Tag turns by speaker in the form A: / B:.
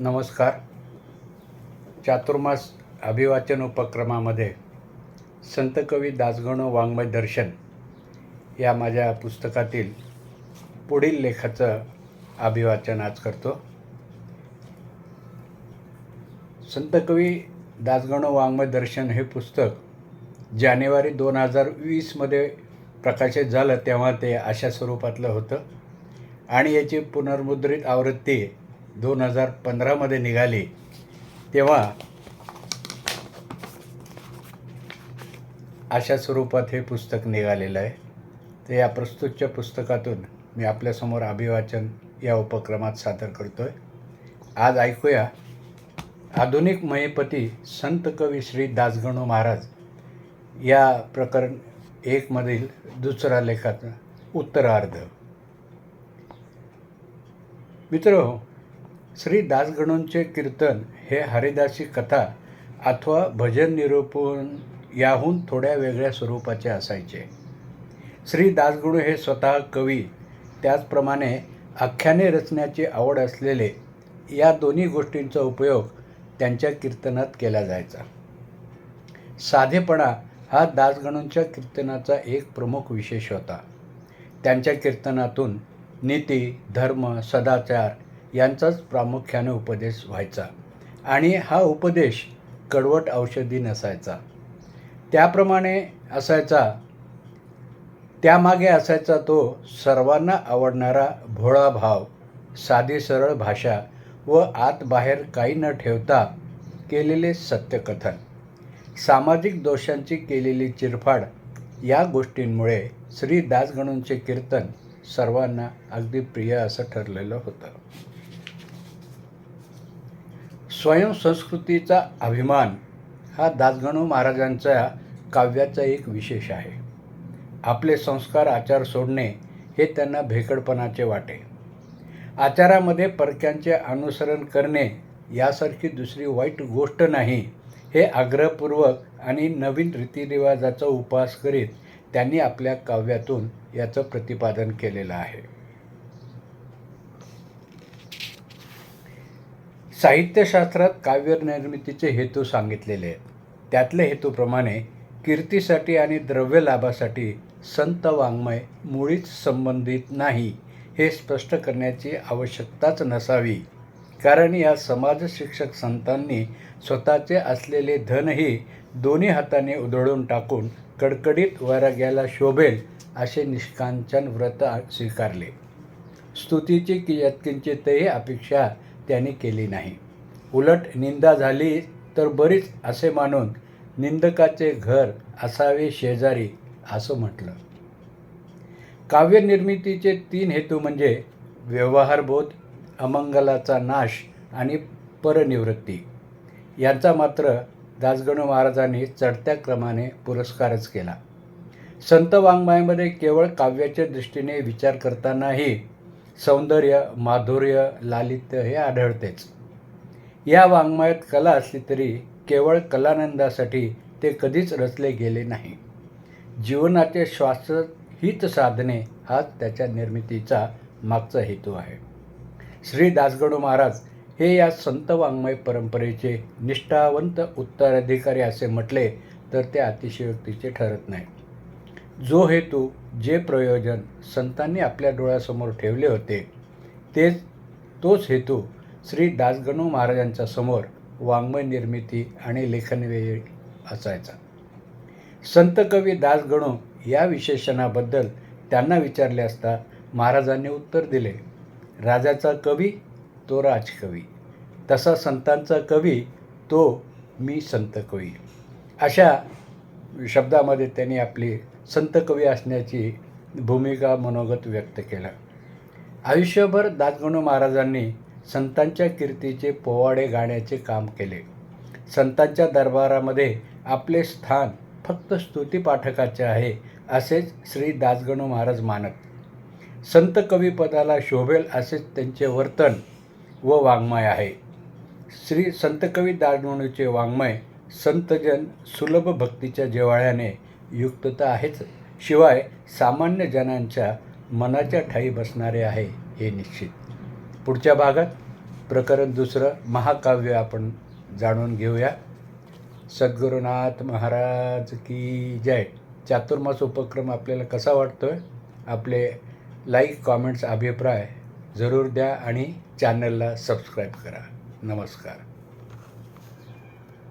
A: नमस्कार. चातुर्मास अभिवाचन उपक्रमामध्ये संतकवी दासगणो दासगण वाङ्मय दर्शन या माझ्या पुस्तकातील पुढील लेखाचं अभिवाचन आज करतो. संतकवी दासगणो दासगण वाङ्मय दर्शन हे पुस्तक जानेवारी दोन हजार वीसमध्ये प्रकाशित झालं तेव्हा ते अशा स्वरूपातलं होतं आणि याची पुनर्मुद्रित आवृत्ती दोन हजार पंधरामध्ये निघाली तेव्हा अशा स्वरूपात हे पुस्तक निघालेलं आहे. तर या प्रस्तुतच्या पुस्तकातून मी आपल्यासमोर अभिवाचन या उपक्रमात सादर करतो आहे आज ऐकूया आधुनिक मयपती संत कवी श्री दासगणू महाराज या प्रकरण एकमधील दुसरा लेखात उत्तरार्ध. मित्र श्री दासगणूंचे कीर्तन हे हरिदासी कथा अथवा भजन निरूपण याहून थोड्या वेगळ्या स्वरूपाचे असायचे. श्री दासगणू हे स्वतः कवी त्याचप्रमाणे आख्याने रचण्याची आवड असलेले या दोन्ही गोष्टींचा उपयोग त्यांच्या कीर्तनात केला जायचा. साधेपणा हा दासगणूंच्या कीर्तनाचा एक प्रमुख विशेष होता. त्यांच्या कीर्तनातून नीती धर्म सदाचार यांचाच प्रामुख्याने उपदेश व्हायचा. आणि हा उपदेश कडवट औषधी नसायचा. त्याप्रमाणे असायचा त्यामागे असायचा तो सर्वांना आवडणारा भोळा भाव साधी सरळ भाषा व आत बाहेर काही न ठेवता केलेले सत्यकथन. सामाजिक दोषांची केलेली चिरफाड या गोष्टींमुळे श्री दासगणूंचे कीर्तन सर्वांना अगदी प्रिय असं ठरलेलं होतं. स्वयंसंस्कृतीचा अभिमान हा दासगणू महाराजांच्या काव्याचा एक विशेष आहे. आपले संस्कार आचार सोडणे हे त्यांना भेकडपणाचे वाटे. आचारामध्ये परक्यांचे अनुसरण करणे यासारखी दुसरी वाईट गोष्ट नाही हे आग्रहपूर्वक आणि नवीन रीतिरिवाजाचा उपवास करीत त्यांनी आपल्या काव्यातून याचं प्रतिपादन केलेलं आहे. साहित्यशास्त्रात काव्यनिर्मितीचे हेतू सांगितलेले आहेत. त्यातल्या हेतूप्रमाणे कीर्तीसाठी आणि द्रव्य लाभासाठी संत वाङ्मय मुळीच संबंधित नाही हे स्पष्ट करण्याची आवश्यकताच नसावी. कारण या समाजशिक्षक संतांनी स्वतःचे असलेले धनही दोन्ही हाताने उधळून टाकून कडकडीत वैराग्याला शोभेल असे निष्कांचन व्रत स्वीकारले. स्तुतीची कि यत्किंचितही अपेक्षा त्यांनी केली नाही. उलट निंदा झाली तर बरीच असे मानून निंदकाचे घर असावे शेजारी असं म्हटलं. काव्यनिर्मितीचे तीन हेतू म्हणजे व्यवहारबोध अमंगलाचा नाश आणि परनिवृत्ती. यांचा मात्र दासगणू महाराजांनी चढत्या क्रमाने पुरस्कारच केला. संत वाङ्मयामध्ये केवळ काव्याच्या दृष्टीने विचार करतानाही सौंदर्य माधुर्य लालित्य हे आढळतेच. या वाङ्मयात कला असली तरी केवळ कलानंदासाठी ते कधीच रचले गेले नाही. जीवनाचे श्वासहित साधने हाच त्याच्या निर्मितीचा मागचा हेतू आहे. श्री दासगणू महाराज हे या संत वाङ्मय परंपरेचे निष्ठावंत उत्तराधिकारी असे म्हटले तर ते अतिशयोक्तीचे ठरत नाही जो हेतू जे प्रयोजन संतांनी आपल्या डोळ्यासमोर ठेवले होते तेच तोच हेतू श्री दासगणू महाराजांच्या समोर वाङ्मय निर्मिती आणि लेखनवेळी असायचा. संत कवी दासगणू या विशेषणाबद्दल त्यांना विचारले असता महाराजांनी उत्तर दिले राजाचा कवी तो राजकवी. तसा संतांचा कवी तो मी संत कवी. अशा शब्दामध्ये त्यांनी आपली संत कवी असण्याची भूमिका मनोगत व्यक्त केलं. आयुष्यभर दासगणू महाराजांनी संतांच्या कीर्तीचे पोवाडे गाण्याचे काम केले. संतांच्या दरबारामध्ये आपले स्थान फक्त स्तुतीपाठकाचे आहे असेच श्री दासगणू महाराज मानत. संत कवीपदाला शोभेल असेच त्यांचे वर्तन व वाङ्मय आहे. श्री संत कवी दासगणूचे वाङ्मय संतजन सुलभ भक्तीच्या जिव्हाळ्याने युक्तता आहेच. शिवाय सामान्य जनांच्या मनाच्या ठाई बसणारे आहे हे निश्चित. पुढच्या भागात प्रकरण दुसरं महाकाव्य आपण जाणून घेऊया. सद्गुरुनाथ महाराज की जय. चातुर्मास उपक्रम आपल्याला कसा वाटतो आहे आपले लाईक कॉमेंट्स अभिप्राय जरूर द्या आणि चॅनलला सबस्क्राईब करा. नमस्कार.